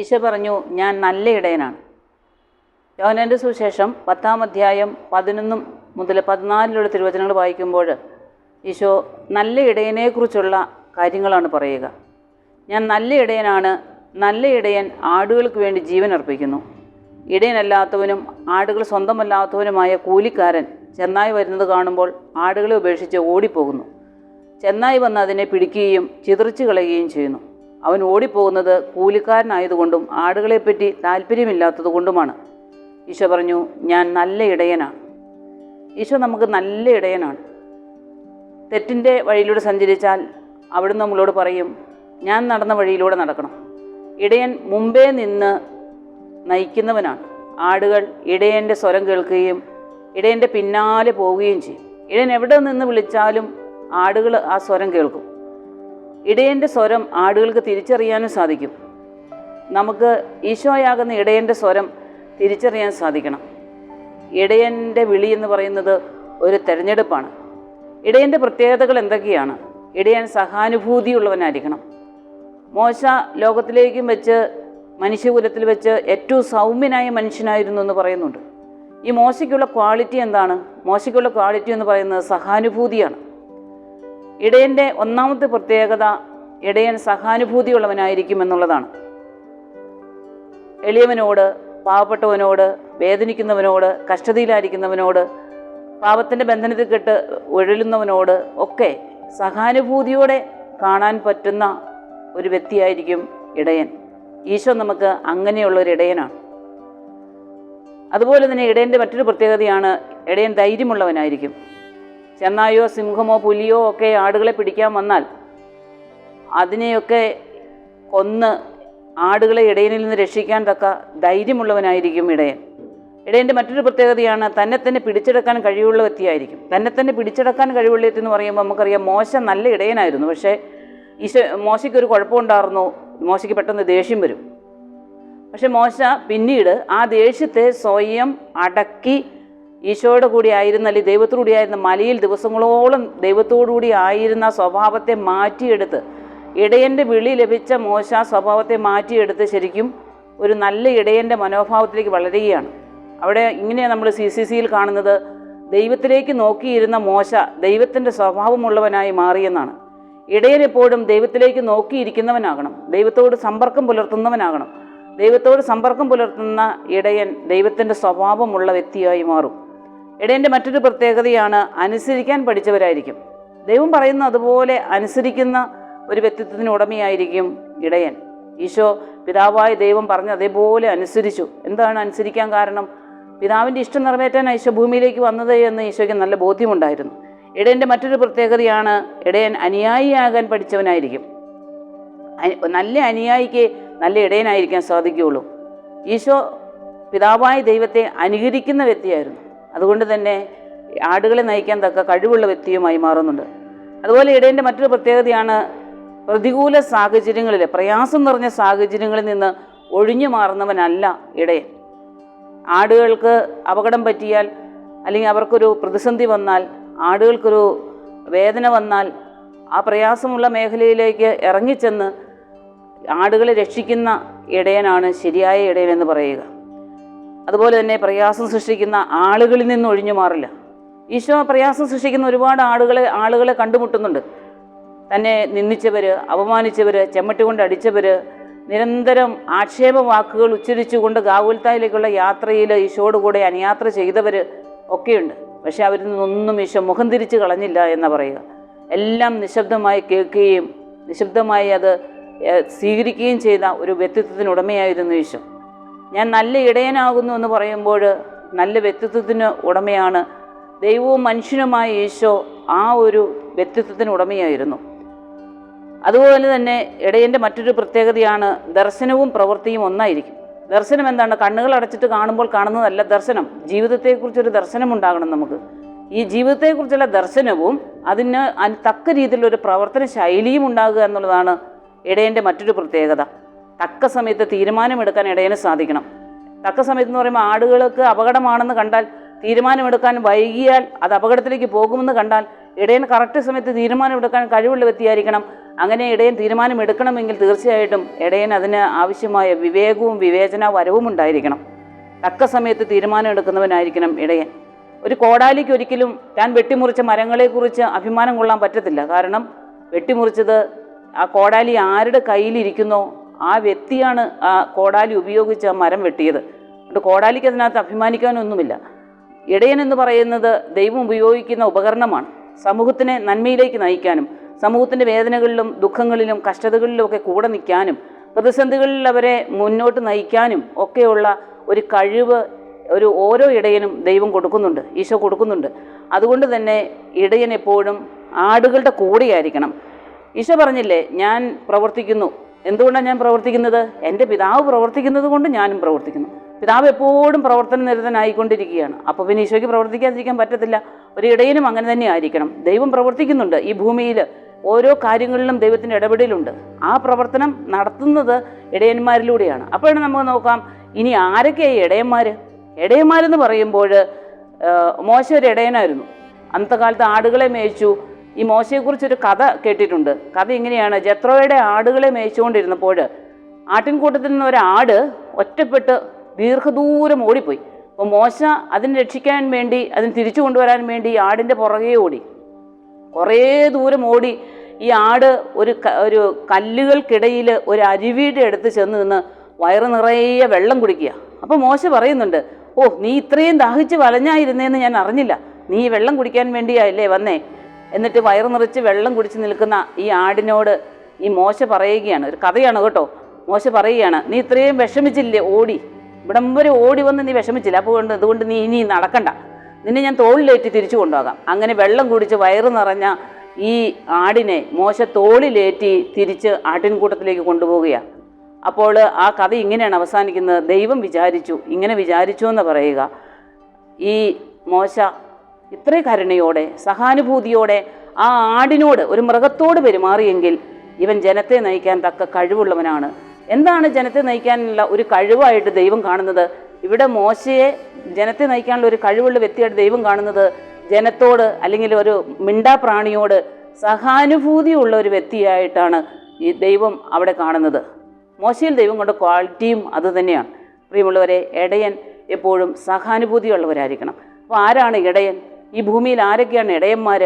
ഈശോ പറഞ്ഞു ഞാൻ നല്ല ഇടയനാണ്. യോഹനന്റെ സുവിശേഷം പത്താം അധ്യായം പതിനൊന്നും മുതൽ പതിനാലിലുള്ള തിരുവചനങ്ങൾ വായിക്കുമ്പോൾ ഈശോ നല്ല ഇടയനെക്കുറിച്ചുള്ള കാര്യങ്ങളാണ് പറയുക. ഞാൻ നല്ല ഇടയനാണ് നല്ല ഇടയൻ ആടുകൾക്ക് വേണ്ടി ജീവൻ അർപ്പിക്കുന്നു. ഇടയനല്ലാത്തവനും ആടുകൾ സ്വന്തമല്ലാത്തവനുമായ കൂലിക്കാരൻ ചെന്നായി വരുന്നത് കാണുമ്പോൾ ആടുകളെ ഉപേക്ഷിച്ച് ഓടിപ്പോകുന്നു. ചെന്നായി വന്ന് അതിനെ പിടിക്കുകയും ചിതറിച്ചു കളയുകയും ചെയ്യുന്നു. അവൻ ഓടിപ്പോകുന്നത് കൂലിക്കാരനായതുകൊണ്ടും ആടുകളെപ്പറ്റി താല്പര്യമില്ലാത്തതുകൊണ്ടുമാണ്. ഈശോ പറഞ്ഞു ഞാൻ നല്ല ഇടയനാണ് ഈശോ നമുക്ക് നല്ല ഇടയനാണ്. തെറ്റിന്റെ വഴിയിലൂടെ സഞ്ചരിച്ചാൽ അവിടുന്ന് നമ്മളോട് പറയും ഞാൻ നടന്ന വഴിയിലൂടെ നടക്കണം. ഇടയൻ മുമ്പേ നിന്ന് നയിക്കുന്നവനാണ്. ആടുകൾ ഇടയന്റെ സ്വരം കേൾക്കുകയും ഇടയന്റെ പിന്നാലെ പോവുകയും ചെയ്യും. ഇടയൻ എവിടെ നിന്ന് വിളിച്ചാലും ആടുകൾ ആ സ്വരം കേൾക്കും. ഇടയന്റെ സ്വരം ആടുകൾക്ക് തിരിച്ചറിയാനും സാധിക്കും. നമുക്ക് ഈശോയാകുന്ന ഇടയന്റെ സ്വരം തിരിച്ചറിയാൻ സാധിക്കണം. ഇടയന്റെ വിളി എന്ന് പറയുന്നത് ഒരു തിരഞ്ഞെടുപ്പാണ്. ഇടയന്റെ പ്രത്യേകതകൾ എന്തൊക്കെയാണ്? ഇടയൻ സഹാനുഭൂതിയുള്ളവനായിരിക്കണം. മോശ ലോകത്തിലേക്കും വെച്ച് മനുഷ്യകുലത്തിൽ വെച്ച് ഏറ്റവും സൗമ്യനായ മനുഷ്യനായിരുന്നു എന്ന് പറയുന്നുണ്ട്. ഈ മോശയ്ക്കുള്ള ക്വാളിറ്റി എന്താണ്? മോശയ്ക്കുള്ള ക്വാളിറ്റി എന്ന് പറയുന്നത് സഹാനുഭൂതിയാണ്. ഇടയന്റെ ഒന്നാമത്തെ പ്രത്യേകത ഇടയൻ സഹാനുഭൂതിയുള്ളവനായിരിക്കും എന്നുള്ളതാണ് എളിയവനോട് പാവപ്പെട്ടവനോട് വേദനിക്കുന്നവനോട് കഷ്ടതയിലായിരിക്കുന്നവനോട് പാപത്തിന്റെ ബന്ധനത്തിൽ കെട്ട് ഉഴലുന്നവനോട് ഒക്കെ സഹാനുഭൂതിയോടെ കാണാൻ പറ്റുന്ന ഒരു വ്യക്തിയായിരിക്കും ഇടയൻ. ഈശോ നമുക്ക് അങ്ങനെയുള്ള ഒരു ഇടയനാണ്. അതുപോലെ തന്നെ ഇടയന്റെ മറ്റൊരു പ്രത്യേകതയാണ് ഇടയൻ ധൈര്യമുള്ളവനായിരിക്കും. ചെന്നായോ സിംഹമോ പുലിയോ ഒക്കെ ആടുകളെ പിടിക്കാൻ വന്നാൽ അതിനെയൊക്കെ കൊന്ന് ആടുകളെ ഇടയനിൽ നിന്ന് രക്ഷിക്കാൻ തക്ക ധൈര്യമുള്ളവനായിരിക്കും ഇടയൻ. ഇടയന്റെ മറ്റൊരു പ്രത്യേകതയാണ് തന്നെ തന്നെ പിടിച്ചെടുക്കാൻ കഴിവുള്ള വ്യക്തിയായിരിക്കും. തന്നെ തന്നെ പിടിച്ചെടുക്കാൻ കഴിവുള്ള വ്യക്തി എന്ന് പറയുമ്പോൾ നമുക്കറിയാം മോശ നല്ല ഇടയനായിരുന്നു. പക്ഷേ ഈശോ മോശയ്ക്ക് ഒരു കുഴപ്പമുണ്ടായിരുന്നു. മോശയ്ക്ക് പെട്ടെന്ന് ദേഷ്യം വരും. പക്ഷെ മോശ പിന്നീട് ആ ദേഷ്യത്തെ സ്വയം അടക്കി ഈശോയുടെ കൂടി ആയിരുന്ന അല്ലെങ്കിൽ ദൈവത്തോടു കൂടിയായിരുന്ന മലയിൽ ദിവസങ്ങളോളം ദൈവത്തോടു കൂടി ആയിരുന്ന സ്വഭാവത്തെ മാറ്റിയെടുത്ത് ഇടയന്റെ വിളി ലഭിച്ച മോശ സ്വഭാവത്തെ മാറ്റിയെടുത്ത് ശരിക്കും ഒരു നല്ല ഇടയന്റെ മനോഭാവത്തിലേക്ക് വളരുകയാണ്. അവിടെ ഇങ്ങനെയാണ് നമ്മൾ സി സി സിയിൽ കാണുന്നത് ദൈവത്തിലേക്ക് നോക്കിയിരുന്ന മോശ ദൈവത്തിന്റെ സ്വഭാവമുള്ളവനായി മാറിയെന്നാണ്. ഇടയൻ എപ്പോഴും ദൈവത്തിലേക്ക് നോക്കിയിരിക്കുന്നവനാകണം. ദൈവത്തോട് സമ്പർക്കം പുലർത്തുന്നവനാകണം. ദൈവത്തോട് സമ്പർക്കം പുലർത്തുന്ന ഇടയൻ ദൈവത്തിന്റെ സ്വഭാവമുള്ള വ്യക്തിയായി മാറും. ഇടയന്റെ മറ്റൊരു പ്രത്യേകതയാണ് അനുസരിക്കാൻ പഠിച്ചവരായിരിക്കും. ദൈവം പറയുന്ന അതുപോലെ അനുസരിക്കുന്ന ഒരു വ്യക്തിത്വത്തിന് ഉടമയായിരിക്കും ഇടയൻ. ഈശോ പിതാവായ ദൈവം പറഞ്ഞ് അതേപോലെ അനുസരിച്ചു. എന്താണ് അനുസരിക്കാൻ കാരണം? പിതാവിന്റെ ഇഷ്ടം നിറവേറ്റാൻ ഈശോ ഭൂമിയിലേക്ക് വന്നത് എന്ന് ഈശോയ്ക്ക് നല്ല ബോധ്യമുണ്ടായിരുന്നു. ഇടയന്റെ മറ്റൊരു പ്രത്യേകതയാണ് ഇടയൻ അനുയായിയാകാൻ പഠിച്ചവനായിരിക്കും. നല്ല അനുയായിക്ക് നല്ല ഇടയനായിരിക്കാൻ സാധിക്കുകയുള്ളൂ. ഈശോ പിതാവായ ദൈവത്തെ അനുകരിക്കുന്ന വ്യക്തിയായിരുന്നു. അതുകൊണ്ട് തന്നെ ആടുകളെ നയിക്കാൻ തക്ക കഴിവുള്ള വ്യക്തിയുമായി മാറുന്നുണ്ട്. അതുപോലെ ഇടയന്റെ മറ്റൊരു പ്രത്യേകതയാണ് പ്രതികൂല സാഹചര്യങ്ങളിൽ പ്രയാസം നിറഞ്ഞ സാഹചര്യങ്ങളിൽ നിന്ന് ഒഴിഞ്ഞു മാറുന്നവനല്ല ഇടയൻ. ആടുകൾക്ക് അപകടം പറ്റിയാൽ അല്ലെങ്കിൽ അവർക്കൊരു പ്രതിസന്ധി വന്നാൽ ആടുകൾക്കൊരു വേദന വന്നാൽ ആ പ്രയാസമുള്ള മേഖലയിലേക്ക് ഇറങ്ങിച്ചെന്ന് ആടുകളെ രക്ഷിക്കുന്ന ഇടയനാണ് ശരിയായ ഇടയൻ എന്ന് പറയുക. അതുപോലെ തന്നെ പ്രയാസം സൃഷ്ടിക്കുന്ന ആളുകളിൽ നിന്ന് ഒഴിഞ്ഞു മാറില്ല. ഈശോ പ്രയാസം സൃഷ്ടിക്കുന്ന ഒരുപാട് ആളുകളെ ആളുകളെ കണ്ടുമുട്ടുന്നുണ്ട്. തന്നെ നിന്ദിച്ചവർ അപമാനിച്ചവർ ചെമ്മട്ടി കൊണ്ട് അടിച്ചവർ നിരന്തരം ആക്ഷേപ വാക്കുകൾ ഉച്ചരിച്ചുകൊണ്ട് ഗാവുൽത്തായിലേക്കുള്ള യാത്രയിൽ ഈശോയോട് കൂടെ അനുയാത്ര ചെയ്തവർ ഒക്കെയുണ്ട്. പക്ഷെ അവരിൽ നിന്നൊന്നും ഈശോ മുഖം തിരിച്ച് കളഞ്ഞില്ല എന്ന് പറയുക. എല്ലാം നിശബ്ദമായി കേൾക്കുകയും നിശബ്ദമായി അത് സ്വീകരിക്കുകയും ചെയ്ത ഒരു വ്യക്തിത്വത്തിന് ഉടമയായിരുന്നു ഈശോ. ഞാൻ നല്ല ഇടയനാകുന്നു എന്ന് പറയുമ്പോൾ നല്ല വ്യക്തിത്വത്തിന് ഉടമയാണ്. ദൈവവും മനുഷ്യനുമായ ഈശോ ആ ഒരു വ്യക്തിത്വത്തിന് ഉടമയായിരുന്നു. അതുപോലെ തന്നെ ഇടയന്റെ മറ്റൊരു പ്രത്യേകതയാണ് ദർശനവും പ്രവൃത്തിയും ഒന്നായിരിക്കും. ദർശനം എന്താണ്? കണ്ണുകൾ അടച്ചിട്ട് കാണുമ്പോൾ കാണുന്നതല്ല ദർശനം. ജീവിതത്തെക്കുറിച്ചൊരു ദർശനം ഉണ്ടാകണം നമുക്ക്. ഈ ജീവിതത്തെക്കുറിച്ചുള്ള ദർശനവും അതിന് തക്ക രീതിയിലൊരു പ്രവർത്തന ശൈലിയും ഉണ്ടാകുക എന്നുള്ളതാണ് ഇടയന്റെ മറ്റൊരു പ്രത്യേകത. തക്ക സമയത്ത് തീരുമാനമെടുക്കാൻ ഇടയന് സാധിക്കണം. തക്ക സമയത്ത് എന്ന് പറയുമ്പോൾ ആടുകൾക്ക് അപകടമാണെന്ന് കണ്ടാൽ തീരുമാനമെടുക്കാൻ വൈകിയാൽ അത് അപകടത്തിലേക്ക് പോകുമെന്ന് കണ്ടാൽ ഇടയൻ കറക്റ്റ് സമയത്ത് തീരുമാനമെടുക്കാൻ കഴിവുള്ള വ്യക്തിയായിരിക്കണം. അങ്ങനെ ഇടയൻ തീരുമാനമെടുക്കണമെങ്കിൽ തീർച്ചയായിട്ടും ഇടയൻ അതിന് ആവശ്യമായ വിവേകവും വിവേചന വരവും ഉണ്ടായിരിക്കണം. തക്ക സമയത്ത് തീരുമാനമെടുക്കുന്നവനായിരിക്കണം ഇടയൻ. ഒരു കോടാലിക്ക് ഒരിക്കലും താൻ വെട്ടിമുറിച്ച മരങ്ങളെക്കുറിച്ച് അഭിമാനം കൊള്ളാൻ പറ്റത്തില്ല. കാരണം വെട്ടിമുറിച്ചത് ആ കോടാലി ആരുടെ കയ്യിലിരിക്കുന്നോ ആ വ്യക്തിയാണ് ആ കോടാലി ഉപയോഗിച്ച് ആ മരം വെട്ടിയത്. അതുകൊണ്ട് കോടാലിക്ക് അതിനകത്ത് അഭിമാനിക്കാനൊന്നുമില്ല. ഇടയൻ എന്ന് പറയുന്നത് ദൈവം ഉപയോഗിക്കുന്ന ഉപകരണമാണ്. സമൂഹത്തിനെ നന്മയിലേക്ക് നയിക്കാനും സമൂഹത്തിന്റെ വേദനകളിലും ദുഃഖങ്ങളിലും കഷ്ടതകളിലും ഒക്കെ കൂടെ നിൽക്കാനും പ്രതിസന്ധികളിൽ അവരെ മുന്നോട്ട് നയിക്കാനും ഒക്കെയുള്ള ഒരു കഴിവ് ഒരു ഓരോ ഇടയനും ദൈവം കൊടുക്കുന്നുണ്ട് ഈശോ കൊടുക്കുന്നുണ്ട്. അതുകൊണ്ട് തന്നെ ഇടയൻ എപ്പോഴും ആടുകളുടെ കൂടെയായിരിക്കണം. ഈശോ പറഞ്ഞില്ലേ ഞാൻ പ്രവർത്തിക്കുന്നു എന്തുകൊണ്ടാണ് ഞാൻ പ്രവർത്തിക്കുന്നത്? എന്റെ പിതാവ് പ്രവർത്തിക്കുന്നത് കൊണ്ട് ഞാനും പ്രവർത്തിക്കുന്നു. പിതാവ് എപ്പോഴും പ്രവർത്തന നിരതനായിക്കൊണ്ടിരിക്കുകയാണ്. അപ്പോൾ പിന്നെ ഈശോയ്ക്ക് പ്രവർത്തിക്കാതിരിക്കാൻ പറ്റത്തില്ല. ഒരു ഇടയനും അങ്ങനെ തന്നെ ആയിരിക്കണം. ദൈവം പ്രവർത്തിക്കുന്നുണ്ട് ഈ ഭൂമിയിൽ ഓരോ കാര്യങ്ങളിലും ദൈവത്തിന്റെ ഇടപെടലുണ്ട്. ആ പ്രവർത്തനം നടത്തുന്നത് ഇടയന്മാരിലൂടെയാണ്. അപ്പോഴാണ് നമുക്ക് നോക്കാം. ഇനി ആരൊക്കെയായി ഇടയന്മാർ ഇടയന്മാരെന്ന് പറയുമ്പോൾ മോശ ഒരു ഇടയനായിരുന്നു. അന്നത്തെ കാലത്ത് ആടുകളെ മേയിച്ചു. ഈ മോശയെക്കുറിച്ചൊരു കഥ കേട്ടിട്ടുണ്ട്. കഥ ഇങ്ങനെയാണ്. ജത്രോയുടെ ആടുകളെ മേയിച്ചുകൊണ്ടിരുന്നപ്പോൾ ആട്ടിൻകൂട്ടത്തിൽ നിന്ന് ഒരു ആട് ഒറ്റപ്പെട്ട് ദീർഘദൂരം ഓടിപ്പോയി. അപ്പോൾ മോശ അതിനെ രക്ഷിക്കാൻ വേണ്ടി അതിന് തിരിച്ചു കൊണ്ടുവരാൻ വേണ്ടി ആടിന്റെ പുറകെ ഓടി. കുറേ ദൂരം ഓടി ഈ ആട് ഒരു ഒരു കല്ലുകൾക്കിടയിൽ ഒരു അരുവിയുടെ അടുത്ത് ചെന്ന് നിന്ന് വയറ് നിറയെ വെള്ളം കുടിക്കുക. അപ്പോൾ മോശ പറയുന്നുണ്ട് ഓ നീ ഇത്രയും ദാഹിച്ച് വലഞ്ഞായിരുന്നേന്ന് ഞാൻ അറിഞ്ഞില്ല. നീ വെള്ളം കുടിക്കാൻ വേണ്ടിയല്ലേ വന്നേ. എന്നിട്ട് വയറ് നിറച്ച് വെള്ളം കുടിച്ച് നിൽക്കുന്ന ഈ ആടിനോട് ഈ മോശ പറയുകയാണ്. ഒരു കഥയാണ് കേട്ടോ. മോശ പറയുകയാണ് നീ ഇത്രയും വിഷമിച്ചില്ലേ? ഓടി. ഇവിടം വരെ ഓടി വന്ന് നീ വിഷമിച്ചില്ല. അപ്പോൾ കൊണ്ട് അതുകൊണ്ട് നീ ഇനി നടക്കണ്ട. നിന്നെ ഞാൻ തോളിലേറ്റി തിരിച്ചു കൊണ്ടുപോകാം. അങ്ങനെ വെള്ളം കുടിച്ച് വയറ് നിറഞ്ഞ ഈ ആടിനെ മോശ തോളിലേറ്റി തിരിച്ച് ആട്ടിൻകൂട്ടത്തിലേക്ക് കൊണ്ടുപോവുകയാണ് അപ്പോൾ ആ കഥ ഇങ്ങനെയാണ് അവസാനിക്കുന്നത്. ദൈവം വിചാരിച്ചു ഇങ്ങനെ വിചാരിച്ചു എന്ന് പറയുക. ഈ മോശ ഇത്രയും കരുണയോടെ സഹാനുഭൂതിയോടെ ആ ആടിനോട് ഒരു മൃഗത്തോട് പെരുമാറിയെങ്കിൽ ഇവൻ ജനത്തെ നയിക്കാൻ തക്ക കഴിവുള്ളവനാണ്. എന്താണ് ജനത്തെ നയിക്കാനുള്ള ഒരു കഴിവായിട്ട് ദൈവം കാണുന്നത്? ഇവിടെ മോശയെ ജനത്തെ നയിക്കാനുള്ള ഒരു കഴിവുള്ള വ്യക്തിയായിട്ട് ദൈവം കാണുന്നത് ജനത്തോട് അല്ലെങ്കിൽ ഒരു മിണ്ടാ മിണ്ടാപ്രാണിയോട് സഹാനുഭൂതിയുള്ള ഒരു വ്യക്തിയായിട്ടാണ് ഈ ദൈവം അവിടെ കാണുന്നത്. മോശയിൽ ദൈവം കൊണ്ട ക്വാളിറ്റിയും അത് തന്നെയാണ്. പ്രിയമുള്ളവരെ ഇടയൻ എപ്പോഴും സഹാനുഭൂതിയുള്ളവരായിരിക്കണം. അപ്പോൾ ആരാണ് ഇടയൻ? ഈ ഭൂമിയിൽ ആരൊക്കെയാണ് ഇടയന്മാർ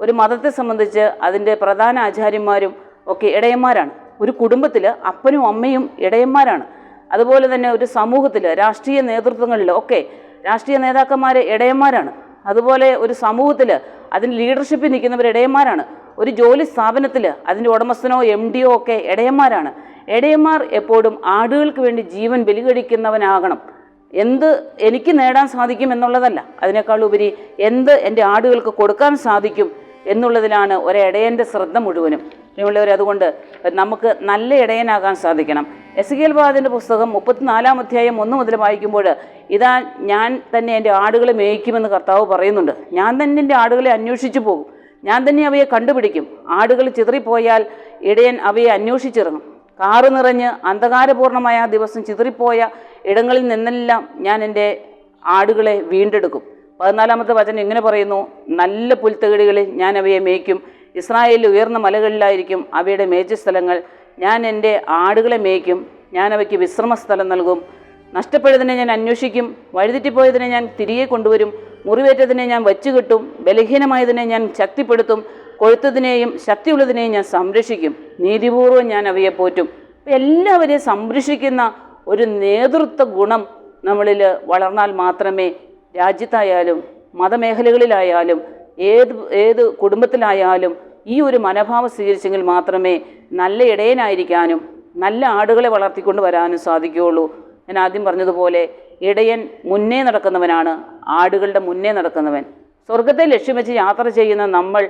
ഒരു മതത്തെ സംബന്ധിച്ച് അതിന്റെ പ്രധാന ആചാര്യന്മാരും ഒക്കെ ഇടയന്മാരാണ്. ഒരു കുടുംബത്തിൽ അപ്പനും അമ്മയും ഇടയന്മാരാണ്. അതുപോലെ തന്നെ ഒരു സമൂഹത്തിൽ രാഷ്ട്രീയ നേതൃത്വങ്ങളിൽ ഒക്കെ രാഷ്ട്രീയ നേതാക്കന്മാർ ഇടയന്മാരാണ്. അതുപോലെ ഒരു സമൂഹത്തിൽ അതിന് ലീഡർഷിപ്പിൽ നിൽക്കുന്നവർ ഇടയന്മാരാണ്. ഒരു ജോലി സ്ഥാപനത്തിൽ അതിന്റെ ഉടമസ്ഥനോ എം ഡിയോ ഒക്കെ ഇടയന്മാരാണ്. ഇടയന്മാർ എപ്പോഴും ആടുകൾക്ക് വേണ്ടി ജീവൻ ബലികഴിക്കുന്നവനാകണം. എന്ത് എനിക്ക് നേടാൻ സാധിക്കും എന്നുള്ളതല്ല. അതിനേക്കാൾ ഉപരി എന്ത് എന്റെ ആടുകൾക്ക് കൊടുക്കാൻ സാധിക്കും എന്നുള്ളതിലാണ് ഒരിടയന്റെ ശ്രദ്ധ മുഴുവനും. പ്രിയമുള്ളവർ അതുകൊണ്ട് നമുക്ക് നല്ല ഇടയനാകാൻ സാധിക്കണം. എസ് കെ എൽ ബാദിന്റെ പുസ്തകം മുപ്പത്തിനാലാം അധ്യായം ഒന്ന് മുതൽ വായിക്കുമ്പോൾ ഇതാ ഞാൻ തന്നെ എന്റെ ആടുകളെ മേയ്ക്കുമെന്ന് കർത്താവ് പറയുന്നുണ്ട്. ഞാൻ തന്നെ എന്റെ ആടുകളെ അന്വേഷിച്ചു പോകും. ഞാൻ തന്നെ അവയെ കണ്ടുപിടിക്കും. ആടുകൾ ചിതറിപ്പോയാൽ ഇടയൻ അവയെ അന്വേഷിച്ചിറങ്ങും. കാറ് നിറഞ്ഞ് അന്ധകാരപൂർണമായ ദിവസം ചിതറിപ്പോയ ഇടങ്ങളിൽ നിന്നെല്ലാം ഞാൻ എന്റെ ആടുകളെ വീണ്ടെടുക്കും. പതിനാലാമത്തെ വചനം ഇങ്ങനെ പറയുന്നു നല്ല പുൽത്തകിടികളിൽ ഞാൻ അവയെ മേയ്ക്കും. ഇസ്രായേലിൽ ഉയർന്ന മലകളിലായിരിക്കും അവയുടെ മേച്ചുസ്ഥലങ്ങൾ ഞാൻ എന്റെ ആടുകളെ മേയ്ക്കും. ഞാൻ അവയ്ക്ക് വിശ്രമസ്ഥലം നൽകും. നഷ്ടപ്പെട്ടതിനെ ഞാൻ അന്വേഷിക്കും. വഴുതിറ്റിപ്പോയതിനെ ഞാൻ തിരികെ കൊണ്ടുവരും. മുറിവേറ്റതിനെ ഞാൻ വച്ചുകെട്ടും. ബലഹീനമായതിനെ ഞാൻ ശക്തിപ്പെടുത്തും. കൊഴുത്തതിനെയും ശക്തിയുള്ളതിനെയും ഞാൻ സംരക്ഷിക്കും. നീതിപൂർവം ഞാൻ അവയെ പോറ്റും. എല്ലാവരെയും സംരക്ഷിക്കുന്ന ഒരു നേതൃത്വ ഗുണം നമ്മളിൽ വളർന്നാൽ മാത്രമേ രാജ്യത്തായാലും മതമേഖലകളിലായാലും ഏത് ഏത് കുടുംബത്തിലായാലും ഈ ഒരു മനോഭാവം സ്വീകരിച്ചെങ്കിൽ മാത്രമേ നല്ല ഇടയനായിരിക്കാനും നല്ല ആടുകളെ വളർത്തിക്കൊണ്ട് വരാനും സാധിക്കുകയുള്ളൂ. ഞാൻ ആദ്യം പറഞ്ഞതുപോലെ ഇടയൻ മുന്നേ നടക്കുന്നവനാണ് ആടുകളുടെ മുന്നേ നടക്കുന്നവൻ. സ്വർഗത്തെ ലക്ഷ്യം വെച്ച് യാത്ര ചെയ്യുന്ന നമ്മൾ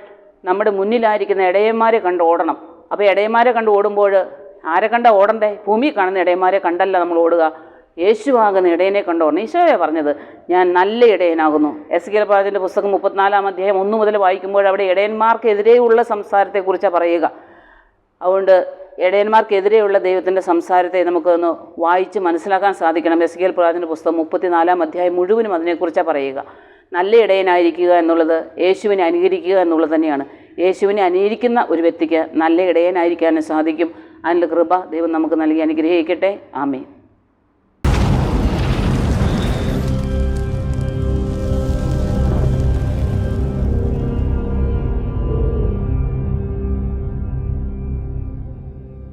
നമ്മുടെ മുന്നിലായിരിക്കുന്ന ഇടയന്മാരെ കണ്ട് ഓടണം. അപ്പോൾ ഇടയന്മാരെ കണ്ട് ഓടുമ്പോൾ ആരെ കണ്ട ഓടണ്ടേ? ഭൂമി കാണുന്ന ഇടയന്മാരെ കണ്ടല്ല നമ്മൾ ഓടുക. യേശുവാകുന്ന ഇടയനെ കണ്ടോണം ഈശോയെ പറഞ്ഞത് ഞാൻ നല്ല ഇടയനാകുന്നു. എസ് കെ പാചന്റെ പുസ്തകം മുപ്പത്തിനാലാം അധ്യായം ഒന്ന് മുതൽ വായിക്കുമ്പോൾ അവിടെ ഇടയന്മാർക്കെതിരെയുള്ള സംസാരത്തെക്കുറിച്ചാണ് പറയുക. അതുകൊണ്ട് ഇടയന്മാർക്കെതിരെയുള്ള ദൈവത്തിന്റെ സംസാരത്തെ നമുക്കൊന്ന് വായിച്ച് മനസ്സിലാക്കാൻ സാധിക്കണം. എസ് കെ എൽ പുസ്തകം മുപ്പത്തിനാലാം അധ്യായം മുഴുവനും അതിനെക്കുറിച്ചാണ് പറയുക. നല്ല ഇടയനായിരിക്കുക എന്നുള്ളത് യേശുവിനെ അനുകരിക്കുക എന്നുള്ളത് തന്നെയാണ്. യേശുവിനെ അനുകരിക്കുന്ന ഒരു വ്യക്തിക്ക് നല്ല ഇടയനായിരിക്കാനും സാധിക്കും. അതിന്റെ കൃപ ദൈവം നമുക്ക് നൽകി അനുഗ്രഹിക്കട്ടെ. ആമേൻ.